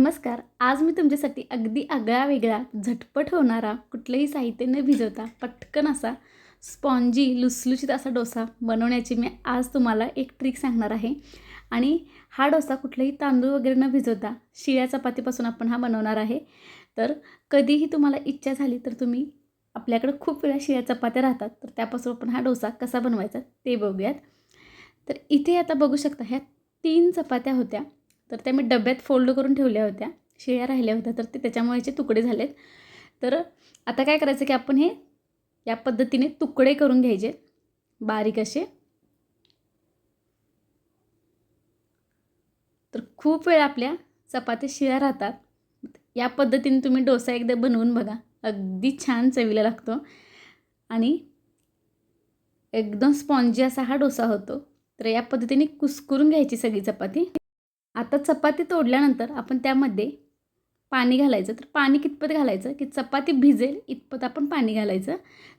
नमस्कार आज मी तुमच्यासाठी अगदी आगळा वेगळा झटपट होणारा कुठलंही साहित्य न भिजवता पटकन असा स्पॉन्जी लुसलुशीत असा डोसा बनवण्याची मी आज तुम्हाला एक ट्रिक सांगणार आहे. आणि हा डोसा कुठलाही तांदूळ वगैरे न भिजवता शिळ्या चपातीपासून आपण हा बनवणार आहे. तर कधीही तुम्हाला इच्छा झाली तर तुम्ही आपल्याकडं खूप वेळा शिळ्या चपात्या राहतात तर त्यापासून आपण हा डोसा कसा बनवायचा ते बघूयात. तर इथे आता बघू शकता ह्या तीन चपात्या होत्या. तर त्या मी डब्यात फोल्ड करून ठेवल्या होत्या. शिळ्या राहिल्या होत्या तर ते त्याच्यामुळे याचे तुकडे झालेत. तर आता काय करायचं की आपण हे या पद्धतीने तुकडे करून घ्यायचे. बारीक असे. तर खूप वेळ आपल्या चपात्या शिळ्या राहतात. या पद्धतीने तुम्ही डोसा एकदा बनवून बघा. अगदी छान चवीला लागतो. आणि एकदम स्पॉन्जी असा हा डोसा होतो. तर या पद्धतीने कुस्करून घ्यायची सगळी चपाती. आता चपाती तोडल्यानंतर आपण त्यामध्ये पाणी घालायचं. तर पाणी कितपत घालायचं? की चपाती भिजेल इतपत आपण पाणी घालायचं.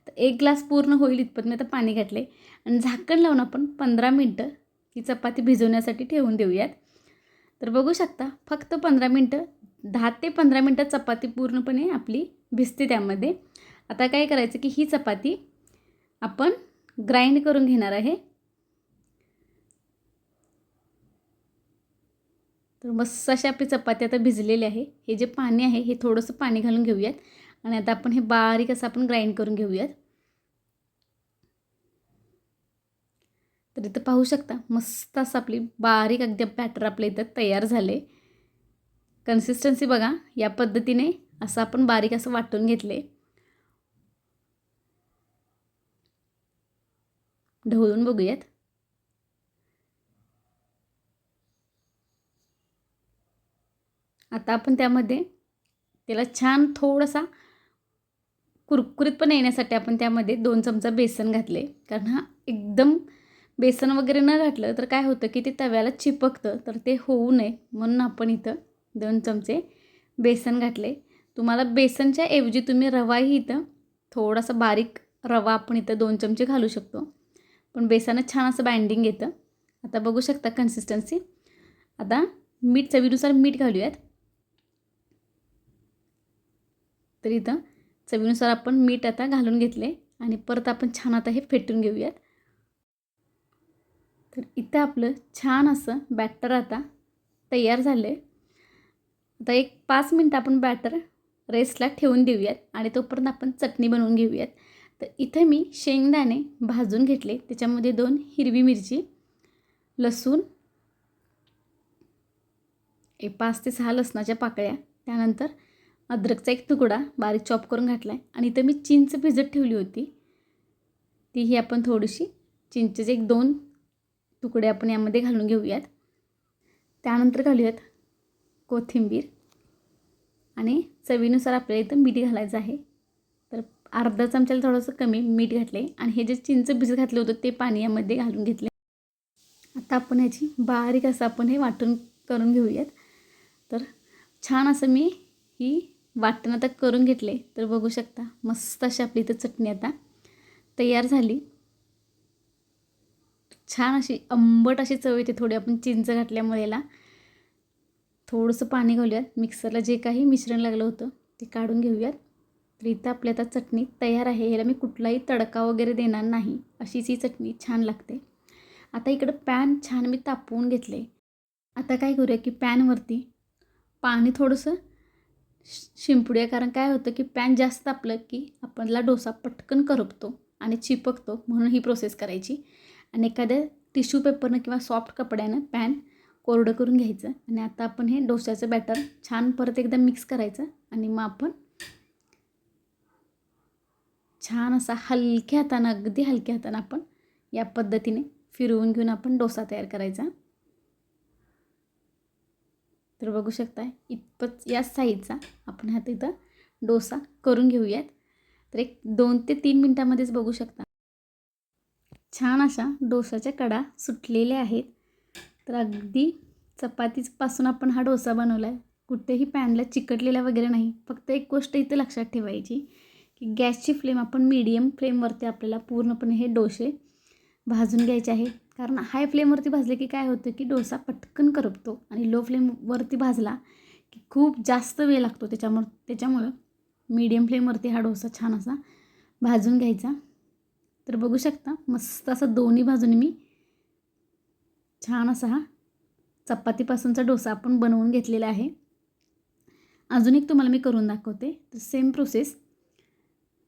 तर एक ग्लास पूर्ण होईल इतपत मी आता पाणी घातले आणि झाकण लावून आपण पंधरा मिनटं ही चपाती भिजवण्यासाठी ठेवून देऊयात. तर बघू शकता फक्त पंधरा मिनटं दहा ते पंधरा मिनटं चपाती पूर्णपणे आपली भिजते त्यामध्ये. आता काय करायचं की ही चपाती आपण ग्राइंड करून घेणार आहे. तर मस्त अशा आपली चपाती आता भिजलेली आहे. हे जे पाणी आहे हे थोडंसं पाणी घालून घेऊयात. आणि आता आपण हे बारीक असं आपण ग्राइंड करून घेऊयात. तर इथं पाहू शकता मस्त असं आपली बारीक अगदी बॅटर आपल्या इथं तयार झाले. कन्सिस्टन्सी बघा या पद्धतीने असं आपण बारीक असं वाटून घेतले. ढवळून बघूयात. आता आपण त्यामध्ये त्याला छान थोडासा कुरकुरीतपणा येण्यासाठी आपण त्यामध्ये दोन चमचा बेसन घातले. कारण हा एकदम बेसन वगैरे न घातलं तर काय होतं की ते तव्याला चिपकतं तर ते होऊ नये. म्हणून आपण इथं दोन चमचे बेसन घातले. तुम्हाला बेसनच्या ऐवजी तुम्ही रवाही इथं थोडासा बारीक रवा आपण इथं दोन चमचे घालू शकतो. पण बेसनं छान असं बाइंडिंग येतं. आता बघू शकता कन्सिस्टन्सी आता मीठ चवीनुसार मीठ घालूयात. तर इथं चवीनुसार आपण मीठ आता घालून घेतले आणि परत आपण छान आता हे फेटून घेऊयात. तर इथं आपलं छान असं बॅटर आता तयार झालं आहे आता एक पाच मिनटं आपण बॅटर रेस्टला ठेवून देऊयात आणि तोपर्यंत आपण चटणी बनवून घेऊयात. तर इथं मी शेंगदाणे भाजून घेतले. त्याच्यामध्ये दोन हिरवी मिरची लसूण एक पाच ते सहा लसणाच्या पाकळ्या. त्यानंतर अद्रकचा एक तुकडा बारीक चॉप करून घातला आहे आणि इथं मी चिंच भिजत ठेवली होती. तीही आपण थोडीशी चिंचेचे एक दोन तुकडे आपण यामध्ये घालून घेऊयात. त्यानंतर घालूयात कोथिंबीर. आणि चवीनुसार आपल्याला इथं मीठ घालायचं आहे. तर अर्धा चमच्याला थोडंसं कमी मीठ घातले आणि हे जे चिंच भिजत घातलं होतं ते पाणी यामध्ये घालून घेतले आता आपण ह्याची बारीक असं आपण हे वाटून करून घेऊयात. तर छान असं मी ही वाटण आता करून घेतले तर बघू शकता. मस्त अशी आपली इथं चटणी आता तयार झाली. छान अशी आंबट अशी चव येते थोडी आपण चिंच घातल्यामुळे याला. थोडंसं पाणी घालूयात. मिक्सरला जे काही मिश्रण लागलं होतं ते काढून घेऊयात. तर इथं आपली आता चटणी तयार आहे. ह्याला मी कुठलाही तडका वगैरे देणार नाही. अशीच ही चटणी छान लागते. आता इकडं पॅन छान मी तापवून घेतले. आता काय करूया की पॅनवरती पाणी थोडंसं शिंपडूया कारण काय होतं की पॅन जास्त तापलं की आपला डोसा पटकन करपतो आणि चिपकतो म्हणून ही प्रोसेस करायची. आणि एखाद्या टिश्यू पेपरनं किंवा सॉफ्ट कपड्यानं पॅन कोरडं करून घ्यायचं आणि आता आपण हे डोश्याचं बॅटर छान परत एकदा मिक्स करायचं आणि मग आपण छान असा हलक्या हातानं अगदी हलक्या हातानं आपण या पद्धतीने फिरवून घेऊन आपण डोसा तयार करायचा. तर बघू शकता इतपत या साईजचा आपण ह्यात इथं डोसा करून घेऊयात. तर एक दोन ते तीन मिनटामध्येच बघू शकता. छान अशा डोसाच्या कडा सुटलेल्या आहेत. तर अगदी चपातीपासून आपण हा डोसा बनवला आहे कुठेही पॅनला चिकटलेला वगैरे नाही. फक्त एक गोष्ट इथं लक्षात ठेवायची की गॅसची फ्लेम आपण मीडियम फ्लेमवरती आपल्याला पूर्णपणे हे डोसे भाजून घ्यायचे आहे कारण हाय फ्लेमवरती भाजले की काय होतं की डोसा पटकन करपतो आणि लो फ्लेमवरती भाजला की खूप जास्त वेळ लागतो त्याच्यामुळं त्याच्यामुळं मीडियम फ्लेमवरती हा डोसा छान असा भाजून घ्यायचा. तर बघू शकता मस्त असा दोन्ही बाजूने मी छान असा हा चपातीपासूनचा डोसा आपण बनवून घेतलेला आहे. अजून एक तुम्हाला मी करून दाखवते. तर सेम प्रोसेस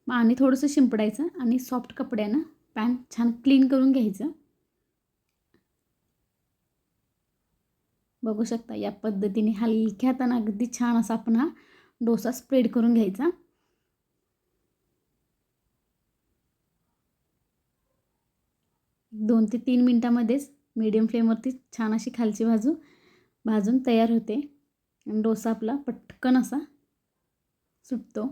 पाणी थोडंसं शिंपडायचं आणि सॉफ्ट कपड्यानं पॅन छान क्लीन करून घ्यायचं. बघू शकता या पद्धतीने हलक्या हातानं अगदी छान असा आपण हा डोसा स्प्रेड करून घ्यायचा. दोन ते तीन मिनटामध्येच मीडियम फ्लेमवरती छान अशी खालची बाजू भाजून तयार होते. आणि डोसा आपला पटकन असा सुटतो.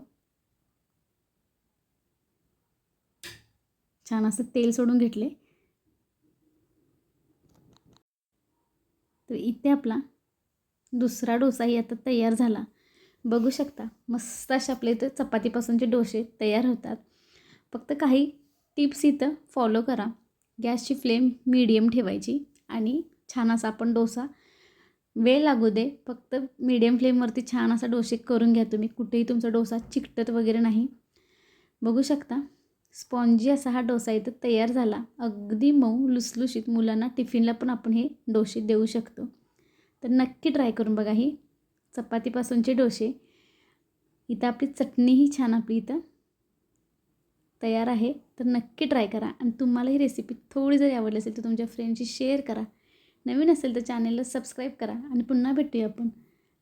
छान असं तेल सोडून घेतले. तर इथे आपला दुसरा डोसाही आता तयार झाला. बघू शकता मस्त असे आपले इथं चपातीपासूनचे डोसे तयार होतात. फक्त काही टिप्स इथं फॉलो करा. गॅसची फ्लेम मीडियम ठेवायची आणि छान असा आपण डोसा वेळ लागू दे. फक्त मीडियम फ्लेमवरती छान असा डोसे करून घ्या तुम्ही. कुठेही तुमचा डोसा चिकटत वगैरे नाही. बघू शकता स्पॉन्जी असा हा डोसा इथं तयार झाला. अगदी मऊ लुसलुशीत मुलांना टिफिनला पण आपण हे डोसे देऊ शकतो. तर नक्की ट्राय करून बघा ही चपातीपासूनचे डोसे. इथं आपली चटणीही छान आपली इथं तयार आहे. तर नक्की ट्राय करा. आणि तुम्हाला ही रेसिपी थोडी जरी आवडली असेल तर तुमच्या फ्रेंडशी शेअर करा. नवीन असेल तर चॅनेलला सबस्क्राईब करा. आणि पुन्हा भेटूया आपण.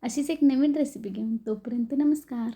अशीच एक नवीन रेसिपी घेऊन. तोपर्यंत नमस्कार.